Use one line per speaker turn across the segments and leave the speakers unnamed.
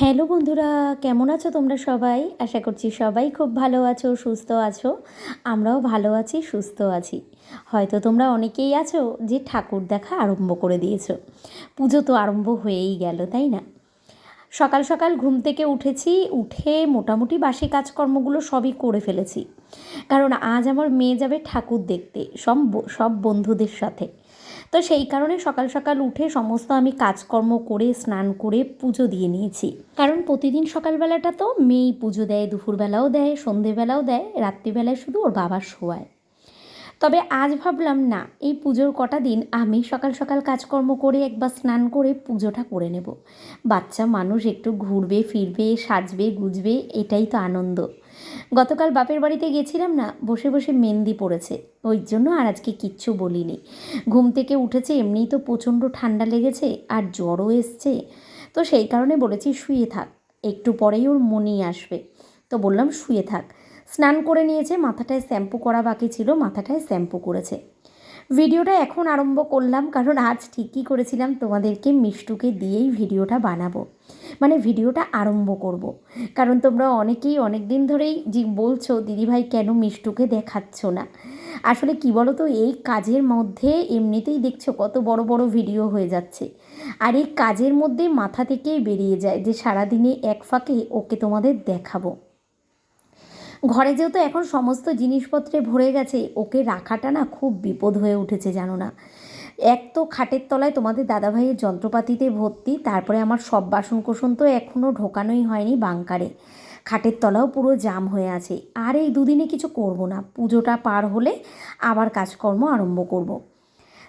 Hello বন্ধুরা, কেমন আছো তোমরা সবাই? আশা করছি সবাই খুব ভালো আছো, সুস্থ আছো। আমরাও ভালো আছি, সুস্থ আছি। হয়তো তোমরা অনেকেই আছো যে ঠাকুর দেখা আরম্ভ করে দিয়েছ। পুজো তো আরম্ভ হয়েই গেল, তাই না? সকাল সকাল ঘুম থেকে উঠেছি, উঠে মোটামুটি বাসি কাজকর্মগুলো সবই করে ফেলেছি। কারণ আজ আমার মেয়ে যাবে ঠাকুর দেখতে, সব সব বন্ধুদের সাথে। তো সেই কারণে সকাল সকাল উঠে সমস্ত আমি কাজকর্ম করে, স্নান করে পুজো দিয়ে নিয়েছি। কারণ প্রতিদিন সকালবেলাটা তো মেয়েই পুজো দেয়, দুপুরবেলাও দেয়, সন্ধেবেলাও দেয়, রাত্রিবেলায় শুধু ওর বাবা শোয়ায় তবে আজ ভাবলাম, না, এই পুজোর কটা দিন আমি সকাল সকাল কাজকর্ম করে, একবার স্নান করে পুজোটা করে নেব। বাচ্চা মানুষ একটু ঘুরবে, ফিরবে, সাজবে, গুজবে, এটাই তো আনন্দ। গতকাল বাপের বাড়িতে গেছিলাম না, বসে বসে মেহেন্দি পড়েছে। ওই জন্য আর আজকে কিচ্ছু বলিনি। ঘুম থেকে উঠেছে, এমনিই তো প্রচণ্ড ঠান্ডা লেগেছে আর জ্বরও এসছে। তো সেই কারণে বলেছি শুয়ে থাক, একটু পরেই ওর মনি আসবে। তো বললাম, শুয়ে থাক। স্নান করে নিয়েছে, মাথাটায় শ্যাম্পু করা বাকি ছিল, মাথাটায় শ্যাম্পু করেছে। ভিডিওটা এখন আরম্ভ করলাম, কারণ আজ ঠিকই করেছিলাম, তোমাদেরকে মিষ্টুকে দিয়েই ভিডিওটা বানাবো। মানে ভিডিওটা আরম্ভ করব। কারণ তোমরা অনেকেই অনেক দিন ধরেই যে বলছো, দিদিভাই, কেন মিষ্টুকে দেখাচ্ছ না? আসলে কি বলো তো এই কাজের মধ্যে এমনিতেই দেখছ কত বড় বড় ভিডিও হয়ে যাচ্ছে। আর এই কাজের মধ্যে মাথা থেকেই বেরিয়ে যায় যে সারাদিনে এক ফাঁকে ওকে তোমাদের দেখাবো। ঘরে যেহেতু এখন সমস্ত জিনিসপত্রে ভরে গেছে, ওকে রাখাটা না খুব বিপদ হয়ে উঠেছে, জানো না। এক তো খাটের তলায় তোমাদের দাদাভাইয়ের যন্ত্রপাতিতে ভর্তি, তারপরে আমার সব বাসন কোসন তো এখনও ঢোকানোই হয়নি বাংকারে খাটের তলাও পুরো জাম হয়ে আছে। আর এই দুদিনে কিছু করব না, পুজোটা পার হলে আবার কাজকর্ম আরম্ভ করব।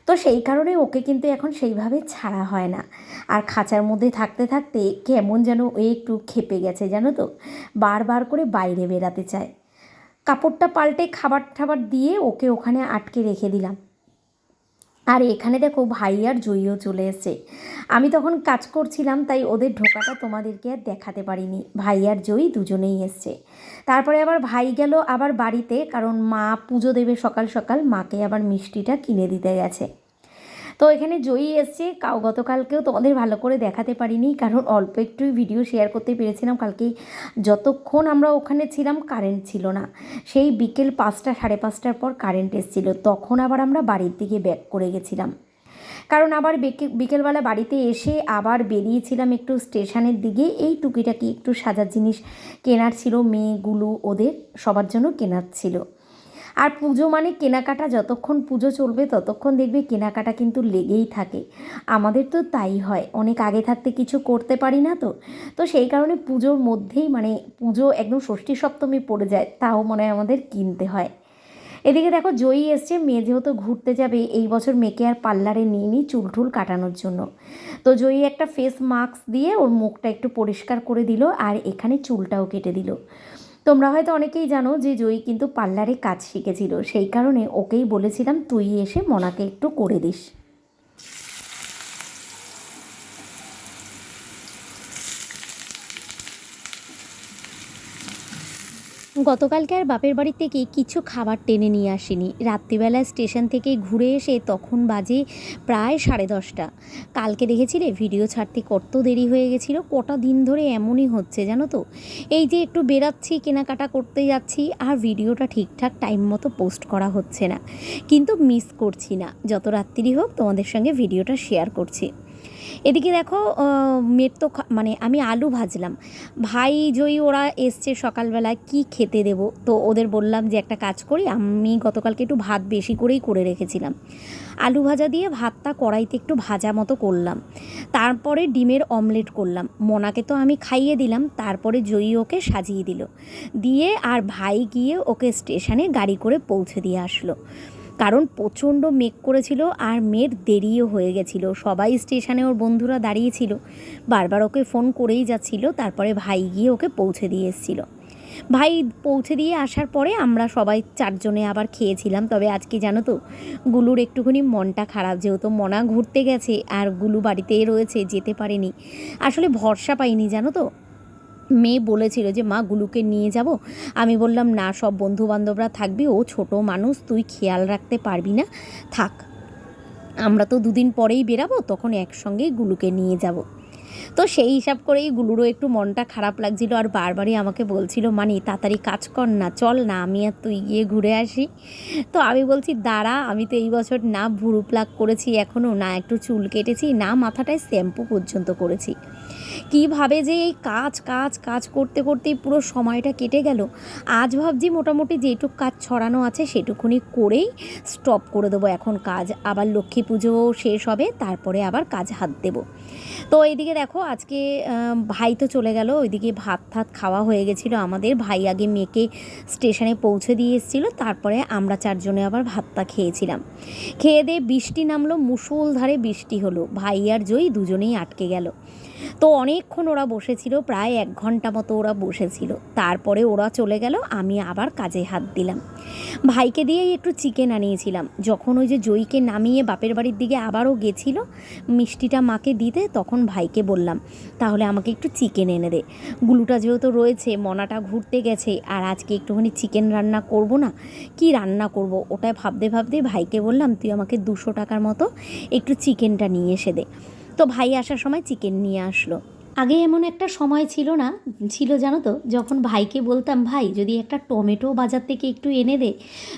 তো সেই কারণে ওকে কিন্তু এখন সেইভাবে ছাড়া হয় না। আর খাঁচার মধ্যে থাকতে থাকতে কেমন যেন ও একটু খেপে গেছে, জানো তো? বারবার করে বাইরে বেরাতে চায়। কাপড়টা পাল্টে খাবার টাবার দিয়ে ওকে ওখানে আটকে রেখে দিলাম। আর এখানে দেখো ভাই আর জয়ীও চলে এসে আমি তখন কাজ করছিলাম, তাই ওদের ঢোকাটা তোমাদেরকে আর দেখাতে পারিনি। ভাই আর জয়ী দুজনেই এসছে। তারপরে আবার ভাই গেল আবার বাড়িতে, কারণ মা পুজো দেবে সকাল সকাল, মাকে আবার মিষ্টিটা কিনে দিতে গেছে। তো এখানে জয়ী এসছে। কাউ গতকালকেও তোমাদের ভালো করে দেখাতে পারিনি, কারণ অল্প একটুই ভিডিও শেয়ার করতে পেরেছিলাম। কালকে যতক্ষণ আমরা ওখানে ছিলাম কারেন্ট ছিল না। সেই বিকেল পাঁচটা, সাড়ে পাঁচটার পর কারেন্ট এসেছিল। তখন আবার আমরা বাড়ির দিকে ব্যাক করে গেছিলাম। কারণ আবার বিকেলবেলা বাড়িতে এসে আবার বেরিয়েছিলাম একটু স্টেশনের দিকে। এই টুকিটাকি একটু সাজার জিনিস কেনার ছিল, মেয়েগুলো ওদের সবার জন্য কেনার ছিল। আর পুজো মানে কেনাকাটা, যতক্ষণ পুজো চলবে ততক্ষণ দেখবে কেনাকাটা কিন্তু লেগেই থাকে। আমাদের তো তাই হয়, অনেক আগে থাকতে কিছু করতে পারি না তো। তো সেই কারণে পুজোর মধ্যেই মানে পুজো একদম ষষ্ঠী সপ্তমী পড়ে যায়, তাও মনে হয় আমাদের কিনতে হয়। এদিকে দেখো জয়ী এসছে, মেয়ে যেহেতু ঘুরতে যাবে, এই বছর মেয়েকে আর পার্লারে নিয়ে নিই চুল টুল কাটানোর জন্য। তো জয়ী একটা ফেস মাস্ক দিয়ে ওর মুখটা একটু পরিষ্কার করে দিল আর এখানে চুলটাও কেটে দিল। তোমরা হয়তো অনেকেই জানো যে জয়ী কিন্তু পার্লারে কাজ শিখেছিল। সেই কারণে ওকেই বলেছিলাম তুই এসে মনাকে একটু করে দিস। গতকালকে আর বাপের বাড়ি থেকে কিছু খাবার টেনে নিয়ে আসিনি। রাত্রিবেলা স্টেশন থেকে ঘুরে এসে তখন বাজে প্রায় সাড়ে দশটা। কালকে দেখেছিলে? ভিডিও ছাড়তে কত দেরি হয়ে গেছিল। কটা দিন ধরে এমনই হচ্ছে, জানো তো? এই যে একটু বেরাচ্ছি, কেনাকাটা করতে যাচ্ছি, আর ভিডিওটা ঠিকঠাক টাইম মতো পোস্ট করা হচ্ছে না। কিন্তু মিস করছি না। যত রাত্রি হোক তোমাদের সঙ্গে ভিডিওটা শেয়ার করছি। এদিকে দেখো মেয়ের তো মানে আমি আলু ভাজলাম। ভাই জয়ী ওরা এসছে সকালবেলায়, কি খেতে দেবো? তো ওদের বললাম যে একটা কাজ করি, আমি গতকালকে একটু ভাত বেশি করেই করে রেখেছিলাম। আলু ভাজা দিয়ে ভাতটা কড়াইতে একটু ভাজা মতো করলাম। তারপরে ডিমের অমলেট করলাম। মোনাকে তো আমি খাইয়ে দিলাম, তারপরে জয়ী ওকে সাজিয়ে দিল। দিয়ে আর ভাই গিয়ে ওকে স্টেশনে গাড়ি করে পৌঁছে দিয়ে আসলো। কারণ প্রচণ্ড মেঘ করেছিল আর মেয়ের দেরিও হয়ে গেছিল। সবাই স্টেশনে ওর বন্ধুরা দাঁড়িয়েছিল। বারবার ওকে ফোন করেই যাচ্ছিল, তারপরে ভাই গিয়ে ওকে পৌঁছে দিয়ে এসেছিল। ভাই পৌঁছে দিয়ে আসার পরে আমরা সবাই চারজনে আবার খেয়েছিলাম, তবে আজকে জানো তো, গুলুর একটুখানি মনটা খারাপ, যেহেতু মনা ঘুরতে গেছে আর গুলু বাড়িতেই রয়েছে, যেতে পারেনি। আসলে ভরসা পাইনি, জানো তো। মেয়ে বলেছিল যে, মা, গুলুকে নিয়ে যাব। আমি বললাম, না, সব বন্ধু বান্ধবরা থাকবি, ও ছোট মানুষ, তুই খেয়াল রাখতে পারবি না। থাক, আমরা তো দুদিন পরেই বেরাবো, তখন একসঙ্গেই গুলুকে নিয়ে যাব। তো সেই হিসাব করেই গুলুরও একটু মনটা খারাপ লাগছিল, আর বারবারই আমাকে বলছিল মানে তাড়াতাড়ি কাজ কর না, চল না, আমি আর তুই গিয়ে ঘুরে আসি। তো আমি বলছি, দাঁড়া, আমি তো এই বছর না ভুরু প্লাক করেছি এখনও না একটু চুল কেটেছি, না মাথাটায় শ্যাম্পু পর্যন্ত করেছি। কীভাবে যে এই কাজ কাজ কাজ করতে করতেই পুরো সময়টা কেটে গেল, আজ ভাবছি মোটামুটি যেটুক কাজ ছড়ানো আছে সেটুকুনি করেই স্টপ করে দেবো। এখন কাজ আবার লক্ষ্মী পুজো শেষ হবে, তারপরে আবার কাজ হাত দেবো। তো এইদিকে দেখো, আজকে ভাই তো চলে গেল, ওইদিকে ভাত ঠাত খাওয়া হয়ে গেছিল। আমাদের ভাই আগে মেয়েকে স্টেশনে পৌঁছে দিয়ে এসেছিল, তারপরে আমরা চারজনে আবার ভাতটা খেয়েছিলাম। খেয়ে দিয়ে বৃষ্টি নামলো, মুষলধারে বৃষ্টি হলো। ভাই আর জয়ী দুজনেই আটকে গেল। তো অনেকক্ষণ ওরা বসেছিল, প্রায় এক ঘণ্টা মতো ওরা বসেছিল। তারপরে ওরা চলে গেল, আমি আবার কাজে হাত দিলাম। ভাইকে দিয়েই একটু চিকেন আনিয়েছিলাম। যখন ওই যে জয়ীকে নামিয়ে বাপের বাড়ির দিকে আবারও গেছিল, মিষ্টিটা মাকে দিতে, তখন ভাইকে বললাম, তাহলে আমাকে একটু চিকেন এনে দে। গুলুটা যেহেতু রয়েছে, মনাটা ঘুরতে গেছে, আর আজকে একটুখানি চিকেন রান্না করব না, কি রান্না করব? ওটাই ভাবতে ভাবতে ভাইকে বললাম, তুই আমাকে দুশো টাকার মতো একটু চিকেনটা নিয়ে এসে দে। তো ভাই আসার সময় চিকেন নিয়ে আসলো। আগে এমন একটা সময় ছিল না, ছিল জানো তো, যখন ভাইকে বলতাম, ভাই, যদি একটা টমেটো বাজার থেকে একটু এনে দে,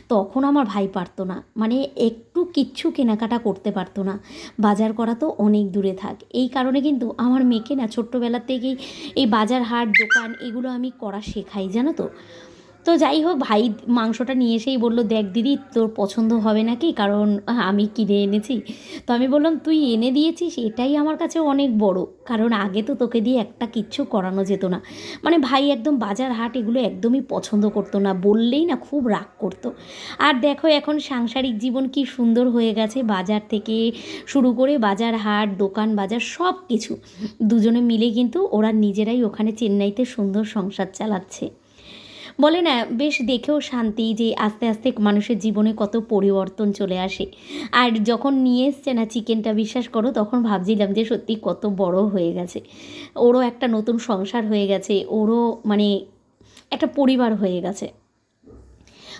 তখন আমার ভাই পারতো না। মানে একটু কিচ্ছু কেনাকাটা করতে পারতো না। বাজার করা তো অনেক দূরে থাক। এই কারণে কিন্তু আমার মেয়েকে না ছোট্টবেলার থেকেই এই বাজার হাট, দোকান, এগুলো আমি করা শেখাই, জানো তো। তো যাই হোক ভাই মাংসটা নিয়ে এসেই বলল, দেখ দিদি, তোর পছন্দ হবে নাকি? কারণ আমি কিনে এনেছি। তো আমি বললাম, তুই এনে দিয়েছিস, এটাই আমার কাছে অনেক বড়। কারণ আগে তো তোকে দিয়ে একটা কিচ্ছু করানো যেত না। মানে ভাই একদম বাজার হাট এগুলো একদমই পছন্দ করতো না, বললেই না খুব রাগ করতো। আর দেখো, এখন সাংসারিক জীবন কি সুন্দর হয়ে গেছে, বাজার থেকে শুরু করে বাজার হাট, দোকান, বাজার সব কিছু। দুজনে মিলে কিন্তু ওরা নিজেরাই ওখানে চেন্নাইতে সুন্দর সংসার চালাচ্ছে। বলে না, বেশ দেখেও শান্তি যে আস্তে আস্তে মানুষের জীবনে কত পরিবর্তন চলে আসে। আর যখন নিয়ে এসছে না চিকেনটা, বিশ্বাস করো, তখন ভাবছিলাম যে সত্যি কত বড় হয়ে গেছে। ওরও একটা নতুন সংসার হয়ে গেছে, ওরও মানে একটা পরিবার হয়ে গেছে।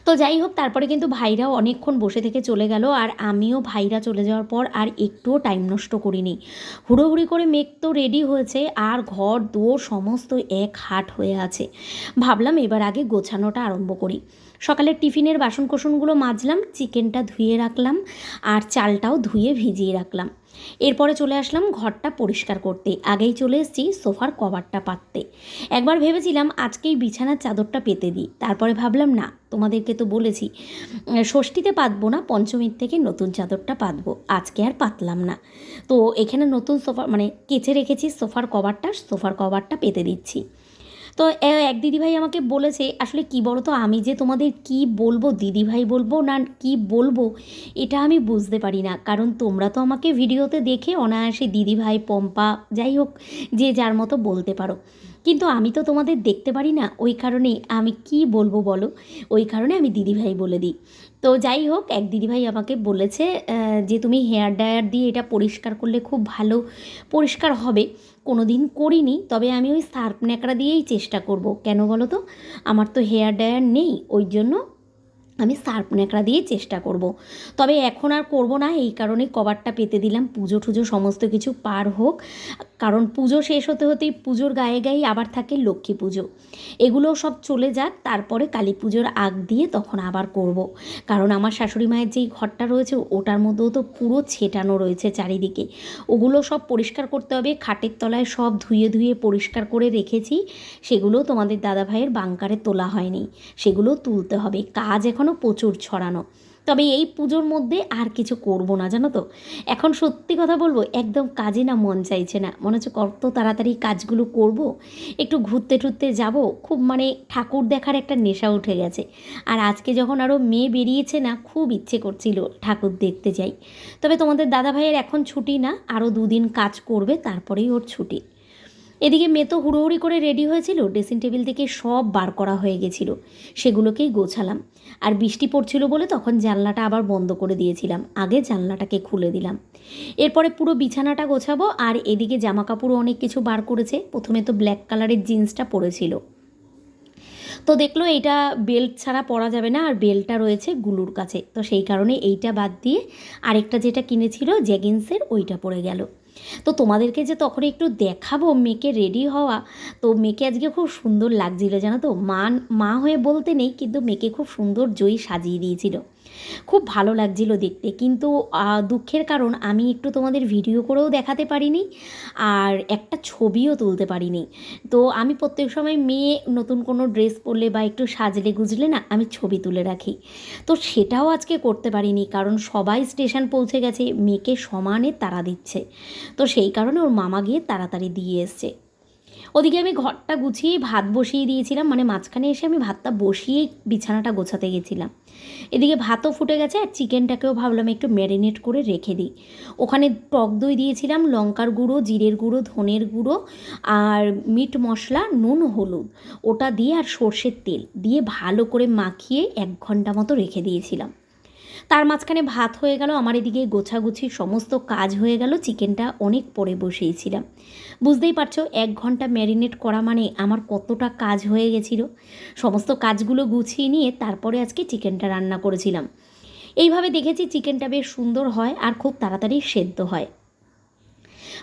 তো যাই হোক, তারপরে কিন্তু ভাইরাও অনেকক্ষণ বসে থেকে চলে গেল আর আমিও ভাইরা চলে যাওয়ার পর আর একটুও টাইম নষ্ট করিনি। হুড়োহুড়ি করে মেঘ তো রেডি হয়েছে আর ঘর, দুয়ার সমস্ত এক হাট হয়ে আছে। ভাবলাম এবার আগে গোছানোটা আরম্ভ করি। সকালের টিফিনের বাসন কোসনগুলো মাজলাম চিকেনটা ধুয়ে রাখলাম আর চালটাও ধুয়ে ভিজিয়ে রাখলাম। এরপরে চলে আসলাম ঘরটা পরিষ্কার করতে। আগেই চলে এসেছি সোফার কভারটা পাততে। একবার ভেবেছিলাম আজকেই বিছানার চাদরটা পেতে দিই। তারপরে ভাবলাম, না, তোমাদেরকে তো বলেছি ষষ্ঠীতে পাতবো না, পঞ্চমীর থেকে নতুন চাদরটা পাতবো। আজকে আর পাতলাম না। তো এখানে নতুন সোফা মানে কেচে রেখেছি সোফার কভারটা সোফার কভারটা পেতে দিচ্ছি। তো এক দিদিভাই আমাকে বলেছে, আসলে কি বলো তো আমি যে তোমাদের কি বলব, দিদিভাই বলব না কি বলব, এটা আমি বুঝতে পারি না। কারণ তোমরা তো আমাকে ভিডিওতে দেখে অনায়াসে দিদিভাই, পম্পা, যাই হোক, যে যার মতো বলতে পারো। কিন্তু আমি তো তোমাদের দেখতে পারি না, ওই কারণে আমি কি বলব বলো? ওই কারণে আমি দিদিভাই বলে দিই। তো যাই হোক, এক দিদিভাই আমাকে বলেছে যে তুমি হেয়ার ড্রায়ার দিয়ে এটা পরিষ্কার করলে খুব ভালো পরিষ্কার হবে। কোনো দিন করিনি, তবে আমি ওই সার্ফ ন্যাকড়া দিয়েই চেষ্টা করব। কেন বলো তো? আমার তো হেয়ার ড্রায়ার নেই, ওই জন্য আমি সার্ফ ন্যাকড়া দিয়ে চেষ্টা করব। তবে এখন আর করব না, এই কারণে কভারটা পেতে দিলাম। পুজো টুজো সমস্ত কিছু পার হোক, কারণ পুজো শেষ হতে হতেই পুজোর গায়ে গায়ে আবার থাকে লক্ষ্মী পুজো। এগুলো সব চলে যাক, তারপরে কালী পুজোর আগ দিয়ে তখন আবার করব। কারণ আমার শাশুড়ি মায়ের যেই ঘরটা রয়েছে, ওটার মধ্যেও তো পুরো ছেটানো রয়েছে চারিদিকে। ওগুলো সব পরিষ্কার করতে হবে, খাটের তলায় সব ধুয়ে ধুয়ে পরিষ্কার করে রেখেছি। সেগুলো তোমাদের দাদাভাইয়ের বাংকারে তোলা হয়নি, সেগুলো তুলতে হবে। কাজ এখনও প্রচুর ছড়ানো। তবে এই পুজোর মধ্যে আর কিছু করব না, জানো তো? এখন সত্যি কথা বলব, একদম কাজে না মন চাইছে না। মনে হচ্ছে কত তাড়াতাড়ি কাজগুলো করব, একটু ঘুরতে টুরতে যাব, খুব মানে ঠাকুর দেখার একটা নেশা উঠে গেছে। আর আজকে যখন আরও মেয়ে বেরিয়েছে না, খুব ইচ্ছে করছিল ঠাকুর দেখতে যাই। তবে তোমাদের দাদা ভাইয়ের এখন ছুটি না আরও দুদিন কাজ করবে, তারপরেই ওর ছুটি। এদিকে মেয়ে তো হুড়োহুড়ি করে রেডি হয়েছিল, ড্রেসিং টেবিল থেকে সব বার করা হয়ে গেছিল, সেগুলোকেই গোছালাম। আর বৃষ্টি পড়ছিল বলে তখন জানলাটা আবার বন্ধ করে দিয়েছিলাম, আগে জানলাটাকে খুলে দিলাম। এরপরে পুরো বিছানাটা গোছাবো, আর এদিকে জামা কাপড়ও অনেক কিছু বার করেছে, প্রথমে তো ব্ল্যাক কালারের জিন্সটা পরেছিল। তো দেখল এইটা বেল্ট ছাড়া পরা যাবে না, আর বেল্টটা রয়েছে গুলুর কাছে, তো সেই কারণে এইটা বাদ দিয়ে আরেকটা যেটা কিনেছিল জেগিন্সের ওইটা পরে গেল। তো তোমাদেরকে যে তখন একটু দেখাবো মেয়েকে রেডি হওয়া, তো মেয়েকে আজকে খুব সুন্দর লাগছিল, জানো তো? মা মা হয়ে বলতে নেই, কিন্তু মেয়েকে খুব সুন্দর জয়ী সাজিয়ে দিয়েছিল। খুব ভালো লাগছিল দেখতে। কিন্তু দুঃখের কারণ, আমি একটু তোমাদের ভিডিও করেও দেখাতে পারিনি আর একটা ছবিও তুলতে পারিনি। তো আমি প্রত্যেক সময় মেয়ে, নতুন কোনো ড্রেস পরলে বা একটু সাজলে গুজলে না, আমি ছবি তুলে রাখি। তো সেটাও আজকে করতে পারিনি, কারণ সবাই স্টেশন পৌঁছে গেছে, মেয়েকে সমানে তাড়া দিচ্ছে। তো সেই কারণে ওর মামা গিয়ে তাড়াতাড়ি দিয়ে এসছে। ওদিকে আমি ঘরটা গুছিয়ে ভাত বসিয়ে দিয়েছিলাম মানে মাঝখানে এসে আমি ভাতটা বসিয়ে বিছানাটা গোছাতে গেছিলাম। এদিকে ভাতও ফুটে গেছে আর চিকেনটাকেও ভাবলাম একটু ম্যারিনেট করে রেখে দিই। ওখানে টক দই দিয়েছিলাম, লঙ্কার গুঁড়ো, জিরের গুঁড়ো, ধনের গুঁড়ো আর মিট মশলা, নুন, হলুদ। ওটা দিয়ে আর সর্ষের তেল দিয়ে ভালো করে মাখিয়ে এক ঘণ্টা মতো রেখে দিয়েছিলাম। তার মাঝখানে ভাত হয়ে গেল, আমার এদিকে গোছাগুছি সমস্ত কাজ হয়ে গেল, চিকেনটা অনেক পরে বসিয়েছিলাম। বুঝতেই পারছ, এক ঘণ্টা ম্যারিনেট করা মানে আমার কতটা কাজ হয়ে গেছিল। সমস্ত কাজগুলো গুছিয়ে নিয়ে তারপরে আজকে চিকেনটা রান্না করেছিলাম। এইভাবে দেখেছি চিকেনটা বেশ সুন্দর হয় আর খুব তাড়াতাড়ি সেদ্ধ হয়।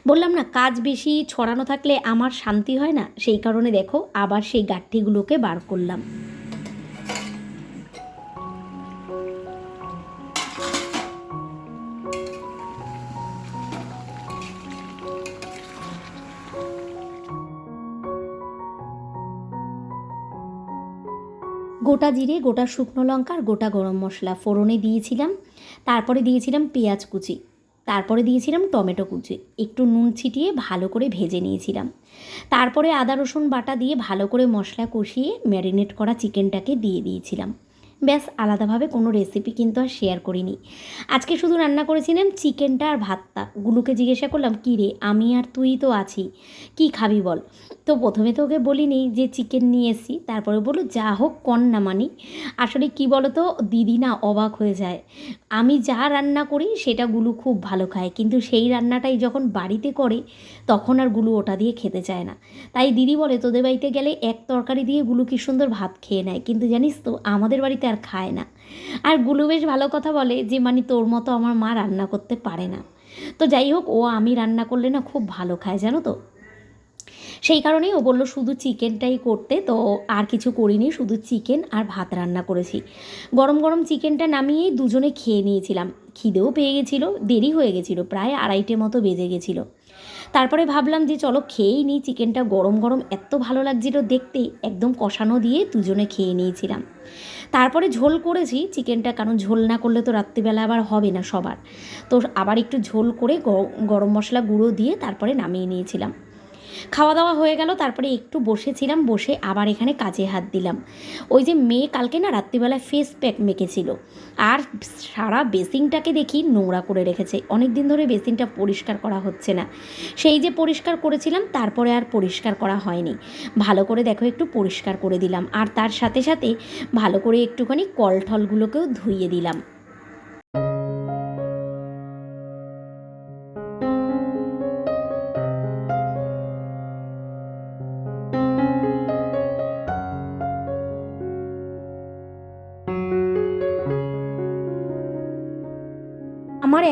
বললাম না, কাজ বেশি ছড়ানো থাকলে আমার শান্তি হয় না? সেই কারণে দেখো, আবার সেই গাঠটিগুলোকে বার করলাম। গোটা জিরে, গোটা শুকনো লঙ্কা আর গোটা গরম মশলা। ফোড়নে দিয়েছিলাম। তারপরে দিয়েছিলাম পেঁয়াজ কুচি। তারপরে দিয়েছিলাম টমেটো কুচি। একটু নুন ছিটিয়ে ভালো করে ভেজে নিয়েছিলাম। তারপরে আদা, রসুন বাটা দিয়ে ভালো করে মশলা কষিয়ে ম্যারিনেট করা চিকেনটাকে দিয়ে দিয়েছিলাম। ব্যাস, আলাদাভাবে কোনো রেসিপি কিন্তু আর শেয়ার করিনি। আজকে শুধু রান্না করেছিলাম চিকেনটা আর ভাতটা। গুলুকে জিজ্ঞাসা করলাম, কী রে, আমি আর তুই তো আছি। কি খাবি বল? তো প্রথমে তো ওকে বলিনি যে চিকেন নিয়ে এসি তারপরে বলল, যা হোক কন না মানি। আসলে কি বলো তো দিদি না অবাক হয়ে যায়। আমি যা রান্না করি, সেটা গুলু খুব ভালো খায়, কিন্তু সেই রান্নাটাই যখন বাড়িতে করে, তখন আর গুলু ওটা দিয়ে খেতে চায় না। তাই দিদি বলে, তোদের বাড়িতে গেলে এক তরকারি দিয়ে গুলু কি সুন্দর ভাত খেয়ে নেয়, কিন্তু জানিস তো, আমাদের বাড়িতে আর খায় না। আর গুলু বেশ ভালো কথা বলে যে মানে তোর মতো আমার মা রান্না করতে পারে না। তো যাই হোক, ও আমি রান্না করলে না খুব ভালো খায়, জানো তো? সেই কারণেই ও বলল, শুধু চিকেনটাই করতে, তো আর কিছু করিনি, শুধু চিকেন আর ভাত রান্না করেছি। গরম গরম চিকেনটা নামিয়েই দুজনে খেয়ে নিয়েছিলাম। খিদেও পেয়ে গেছিল, দেরি হয়ে গেছিল, প্রায় আড়াইটে মতো বেজে গেছিল। তারপরে ভাবলাম যে, চলো খেয়েই নিই, চিকেনটা গরম গরম এত ভালো লাগছিল দেখতে, একদম কষানো দিয়ে দুজনে খেয়ে নিয়েছিলাম। তারপরে ঝোল করেছি, চিকেনটা কারণ ঝোল না করলে তো রাত্রিবেলা আবার হবে না সবার। তো আবার একটু ঝোল করে গরম মশলা গুঁড়ো দিয়ে তারপরে নামিয়ে নিয়েছিলাম। খাওয়া দাওয়া হয়ে গেল, তারপরে একটু বসেছিলাম, বসে আবার এখানে কাজে হাত দিলাম। ওই যে মেয়ে কালকে না রাত্রিবেলায় ফেস প্যাক মেখেছিল। আর সারা বেসিনটাকে দেখি নোংরা করে রেখেছে। অনেক দিন ধরে বেসিনটা পরিষ্কার করা হচ্ছে না। সেই যে পরিষ্কার করেছিলাম, তারপরে আর পরিষ্কার করা হয়নি। ভালো করে দেখো, একটু পরিষ্কার করে দিলাম। আর তার সাথে সাথে ভালো করে একটুখানি কল ঠলগুলোকেও ধুইয়ে দিলাম।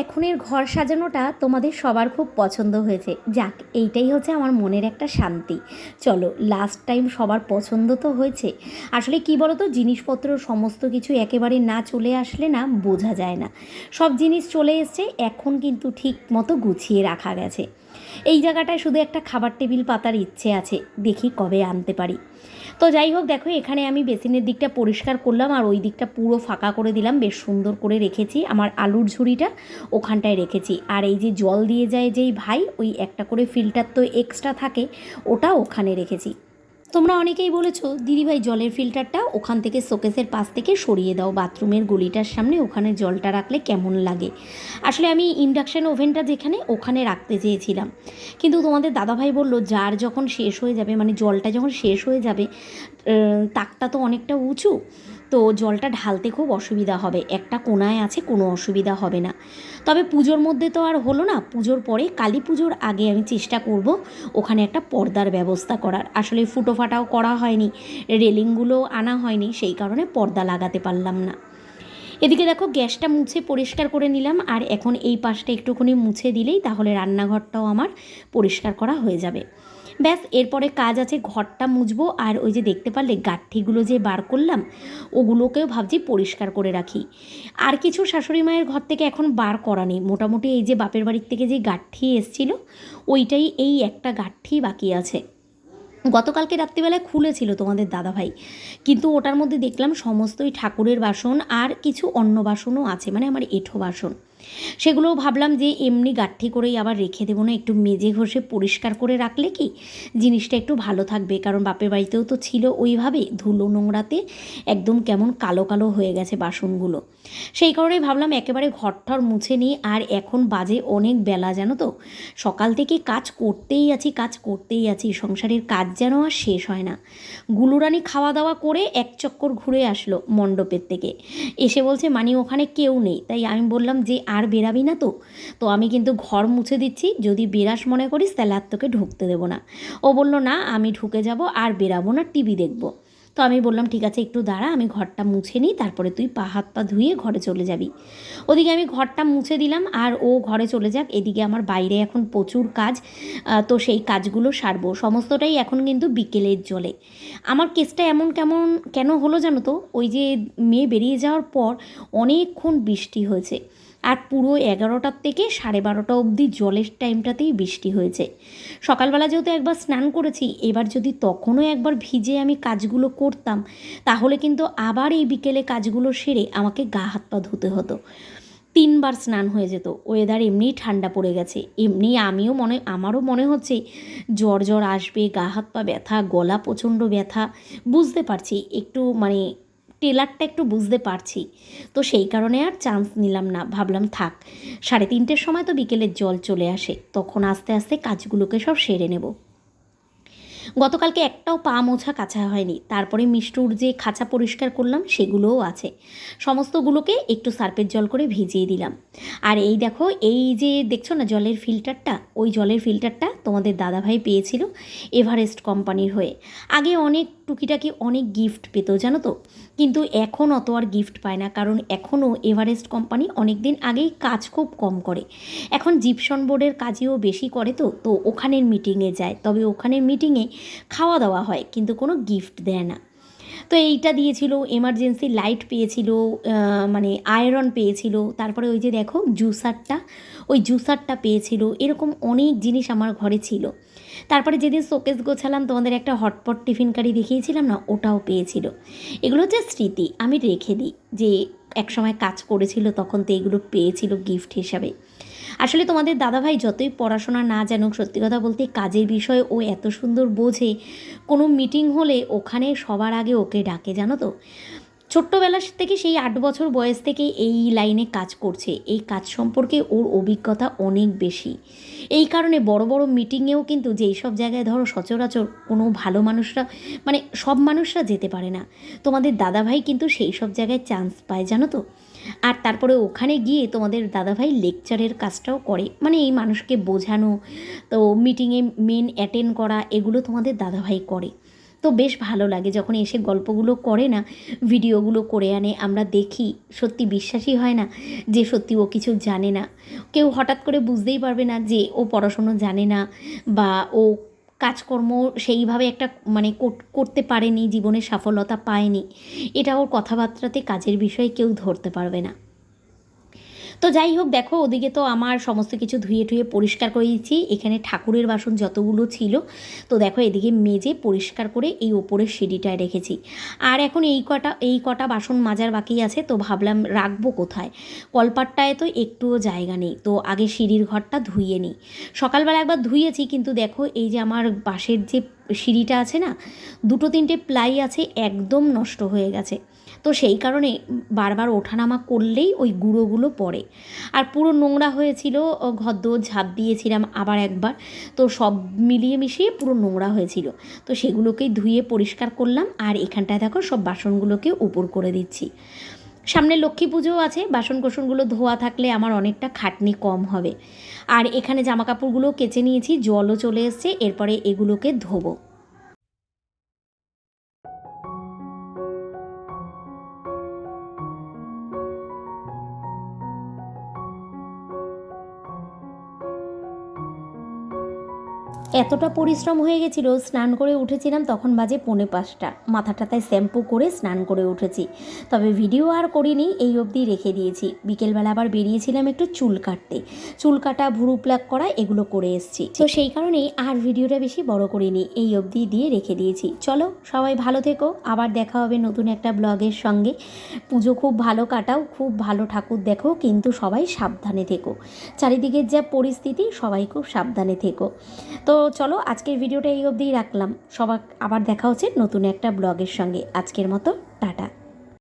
এখনের ঘর সাজানোটা তোমাদের সবার খুব পছন্দ হয়েছে। যাক, এইটাই হচ্ছে আমার মনের একটা শান্তি। চলো লাস্ট টাইম সবার পছন্দ তো হয়েছে। আসলে কি বলো তো জিনিসপত্র সমস্ত কিছু একেবারে না চলে আসলে না বোঝা যায় না। সব জিনিস চলে এসছে, এখন কিন্তু ঠিক মতো গুছিয়ে রাখা গেছে। এই জায়গাটায় শুধু একটা খাবার টেবিল পাতার ইচ্ছে আছে, দেখি কবে আনতে পারি। তো যাই হোক, দেখো, এখানে আমি বেসিনের দিকটা পরিষ্কার করলাম আর ওই দিকটা পুরো ফাঁকা করে দিলাম, বেশ সুন্দর করে রেখেছি। আমার আলুর ঝুড়িটা ওখানটায় রেখেছি। আর এই যে জল দিয়ে যায় যেই ভাই, ওই একটা করে ফিল্টার তো এক্সট্রা থাকে, ওটা ওখানে রেখেছি। তোমরা অনেকেই বলেছ দিদিভাই জলের ফিল্টারটা ওখান থেকে শোকেসের পাশ থেকে সরিয়ে দাও, বাথরুমের গলিটার সামনে ওখানে জলটা রাখলে কেমন লাগে? আসলে আমি ইন্ডাকশান ওভেনটা যেখানে, ওখানে রাখতে চেয়েছিলাম। কিন্তু তোমাদের দাদাভাই বলল যার যখন শেষ হয়ে যাবে মানে জলটা যখন শেষ হয়ে যাবে তাকটা তো অনেকটা উঁচু তো জলটা ঢালতে খুব অসুবিধা হবে। একটা কোনায় আছে, কোনো অসুবিধা হবে না। তবে পুজোর মধ্যে তো আর হলো না। পুজোর পরে কালী পুজোর আগে আমি চেষ্টা করব ওখানে একটা পর্দার ব্যবস্থা করার। আসলে ফুটো ফাটাও করা হয়নি, রেলিংগুলো আনা হয়নি, সেই কারণে পর্দা লাগাতে পারলাম না। এদিকে দেখো গ্যাসটা মুছে পরিষ্কার করে নিলাম, আর এখন এই পাশটা একটুখানি মুছে দিলেই তাহলে রান্নাঘরটাও আমার পরিষ্কার করা হয়ে যাবে। ব্যাস, এরপরে কাজ আছে, ঘরটা মুছবো। আর ওই যে দেখতে পারলে গাঠিগুলো যে বার করলাম, ওগুলোকেও ভাবছি পরিষ্কার করে রাখি। আর কিছু শাশুড়ি মায়ের ঘর থেকে এখন বার করা নেই। মোটামুটি এই যে বাপের বাড়ির থেকে যে গাঠি এসছিল, ওইটাই এই একটা গাঠি বাকি আছে। গতকালকে রাত্রিবেলায় খুলেছিল তোমাদের দাদাভাই। কিন্তু ওটার মধ্যে দেখলাম সমস্তই ঠাকুরের বাসন আর কিছু অন্য বাসনও আছে মানে আমার এঁঠো বাসন। সেগুলো ভাবলাম যে এমনি গাঠি করেই আবার রেখে দেবো না, একটু মেজে ঘষে পরিষ্কার করে রাখলে কি জিনিসটা একটু ভালো থাকবে, কারণ বাপের বাড়িতেও তো ছিল ওইভাবে ধুলো নোংরাতে একদম কেমন কালো কালো হয়ে গেছে বাসনগুলো। সেই কারণেই ভাবলাম একেবারে ঘরঠর মুছে নিই, আর এখন বাজে অনেক বেলা জানো তো, সকাল থেকে কাজ করতেই আছি, কাজ করতেই আছি, সংসারের কাজ যেন আর শেষ হয় না। গুলুরানি খাওয়া দাওয়া করে এক চক্কর ঘুরে আসলো মণ্ডপের থেকে, এসে বলছে, মানি, ওখানে কেউ নেই। তাই আমি বললাম যে আর বেরাবি না তো? তো আমি কিন্তু ঘর মুছে দিচ্ছি, যদি বেরাস মনে করিস তাহলে আর তোকে ঢুকতে দেবো না। ও বলল, না, আমি ঢুকে যাব আর বেরাবো না, টিভি দেখব। তো আমি বললাম, ঠিক আছে, একটু দাঁড়া, আমি ঘরটা মুছে নিই, তারপরে তুই পা, হাত, পা ধুয়ে ঘরে চলে যাবি। ওদিকে আমি ঘরটা মুছে দিলাম আর ও ঘরে চলে যাক। এদিকে আমার বাইরে এখন প্রচুর কাজ তো সেই কাজগুলো সারবো। সমস্তটাই এখন কিন্তু বিকেলের জলে। আমার কেসটা এমন কেমন, কেন হলো জানো তো? ওই যে মেয়ে বেরিয়ে যাওয়ার পর অনেকক্ষণ বৃষ্টি হয়েছে। আর পুরো এগারোটার থেকে সাড়ে বারোটা অবধি জলের টাইমটাতেই বৃষ্টি হয়েছে। সকালবেলা যেহেতু একবার স্নান করেছি, এবার যদি তখনও একবার ভিজে আমি কাজগুলো করতাম, তাহলে কিন্তু আবার এই বিকেলে কাজগুলো সেরে আমাকে গা হাত পা ধুতে হতো। তিনবার স্নান হয়ে যেত, ওয়েদার এমনিই ঠান্ডা পড়ে গেছে। এমনি আমিও মনে, আমারও মনে হচ্ছে জ্বর জ্বর আসবে, গা হাত পা ব্যথা, গলা প্রচণ্ড ব্যথা, বুঝতে পারছি। একটু মানে টেলারটা একটু বুঝতে পারছি। তো সেই কারণে আর চান্স নিলাম না। ভাবলাম থাক। সাড়ে তিনটের সময় তো বিকেলের জল চলে আসে। তখন আস্তে আস্তে কাজগুলোকে সব সেরে নেব। গতকালকে একটাও পা মোছা কাছা হয়নি। তারপরে মিষ্টুর যে খাঁচা পরিষ্কার করলাম, সেগুলোও আছে। সমস্তগুলোকে একটু সার্পের জল করে ভিজিয়ে দিলাম। আর এই দেখো, এই যে দেখছ না জলের ফিল্টারটা? ওই জলের ফিল্টারটা তোমাদের দাদাভাই পেয়েছিল এভারেস্ট কোম্পানির হয়ে। আগে অনেক টুকিটাকি অনেক গিফট পেতো জানো তো? কিন্তু এখন অত আর গিফট পায় না, কারণ এখনও এভারেস্ট কোম্পানি অনেক দিন আগেই কাজ খুব কম করে। এখন জিপসন বোর্ডের কাজেও বেশি করে তো তো ওখানের মিটিংয়ে যায়। তবে ওখানের মিটিংয়ে খাওয়া দাওয়া হয়, কিন্তু কোনো গিফট দেয় না। তো এইটা দিয়েছিল এমার্জেন্সি লাইট পেয়েছিল মানে আয়রন পেয়েছিল, তারপরে ওই যে দেখো জুসারটা ওই জুসারটা পেয়েছিল, এরকম অনেক জিনিস আমার ঘরে ছিল। তারপরে যেদিন শোকেস গোছালাম, তোমাদের একটা হটপট টিফিন কারি দেখিয়েছিলাম না, ওটাও পেয়েছিল। এগুলো হচ্ছে স্মৃতি, আমি রেখে দিই যে একসময় কাজ করেছিল, তখন তো এগুলো পেয়েছিল গিফট হিসাবে। আসলে তোমাদের দাদাভাই যতই পড়াশোনা না জানুক, সত্যি কথা বলতে কাজের বিষয়ে ও এত সুন্দর বোঝে, কোনো মিটিং হলে ওখানে সবার আগে ওকে ডাকে, জানো তো? ছোট্টবেলা থেকে সেই আট বছর বয়স থেকে এই লাইনে কাজ করছে, এই কাজ সম্পর্কে ওর অভিজ্ঞতা অনেক বেশি। এই কারণে বড় বড় মিটিংয়েও কিন্তু যেই সব জায়গায় ধরো সচরাচর কোনো ভালো মানুষরা মানে সব মানুষরা যেতে পারে না। তোমাদের দাদাভাই কিন্তু সেই সব জায়গায় চান্স পায়, জানো তো? আর তারপরে ওখানে গিয়ে তোমাদের দাদাভাই লেকচারের কাজটাও করে। মানে এই মানুষকে বোঝানো, তো মিটিংয়ে মেন অ্যাটেন্ড করা, এগুলো তোমাদের দাদাভাই করে। তো বেশ ভালো লাগে যখন এসে গল্পগুলো করে না, ভিডিওগুলো করে আনে, আমরা দেখি, সত্যি বিশ্বাসই হয় না যে সত্যি ও কিছু জানে না। কেউ হঠাৎ করে বুঝতেই পারবে না যে ও পড়াশুনো জানে না বা ও কাজকর্ম সেইভাবে একটা মানে কর- করতে পারেনি, জীবনে সফলতা পায়নি। এটা ওর কথাবার্তাতে কাজের বিষয়ে কেউ ধরতে পারবে না। তো যাই হোক, দেখো, ওদিকে তো আমার সমস্ত কিছু ধুয়ে টুয়ে পরিষ্কার করে দিচ্ছি এখানে ঠাকুরের বাসন যতগুলো ছিল, তো দেখো, এদিকে মেজে পরিষ্কার করে এই ওপরের সিঁড়িটায় রেখেছি। আর এখন এই কটা এই কটা বাসন মাজার বাকি আছে, তো ভাবলাম রাখব কোথায়? কলপাটটায় তো একটুও জায়গা নেই, তো আগে সিঁড়ির ঘরটা ধুয়ে নিই। সকালবেলা একবার ধুয়েছি, কিন্তু দেখো, এই যে আমার বাঁশের যে সিঁড়িটা আছে না, দুটো তিনটে প্লাই আছে, একদম নষ্ট হয়ে গেছে। তো সেই কারণে বারবার ওঠানামা করলেই ওই গুঁড়োগুলো পড়ে। আর পুরো নোংরা হয়েছিল ঘর দোর ঝাঁপ দিয়েছিলাম আবার একবার। তো সব মিলিয়ে মিশিয়ে পুরো নোংরা হয়েছিল। তো সেগুলোকেই ধুয়ে পরিষ্কার করলাম আর এখানটায় দেখো সব বাসনগুলোকে উপর করে দিচ্ছি। সামনে লক্ষ্মী পুজোও আছে বাসন কোসনগুলো ধোয়া থাকলে আমার অনেকটা খাটনি কম হবে। আর এখানে জামা কাপড়গুলো কেচে নিয়েছি, জলও চলে এসছে, এরপরে এগুলোকে ধোবো। এতটা পরিশ্রম হয়ে গেছিল, স্নান করে উঠেছিলাম, তখন বাজে পৌনে পাঁচটা। মাথাটাতে শ্যাম্পু করে স্নান করে উঠেছি। তবে ভিডিও আর করিনি, এই অবধি রেখে দিয়েছি। বিকেলবেলা আবার বেরিয়েছিলাম একটু চুল কাটতে। চুল কাটা, ভুরু প্লাক করা, এগুলো করে এসছি। তো সেই কারণেই আর ভিডিওটা বেশি বড় করিনি, এই অবধি দিয়ে রেখে দিয়েছি। চলো, সবাই ভালো থেকো, আবার দেখা হবে নতুন একটা ব্লগের সঙ্গে। পুজো খুব ভালো কাটাও, খুব ভালো ঠাকুর দেখো, কিন্তু সবাই সাবধানে থেকো। চারিদিকের যা পরিস্থিতি, সবাই খুব সাবধানে থেকো। তো চলো আজকের ভিডিওটা এই অবধিই রাখলাম। সবার আবার দেখা হচ্ছে নতুন একটা ব্লগের সঙ্গে। আজকের মতো, টাটা।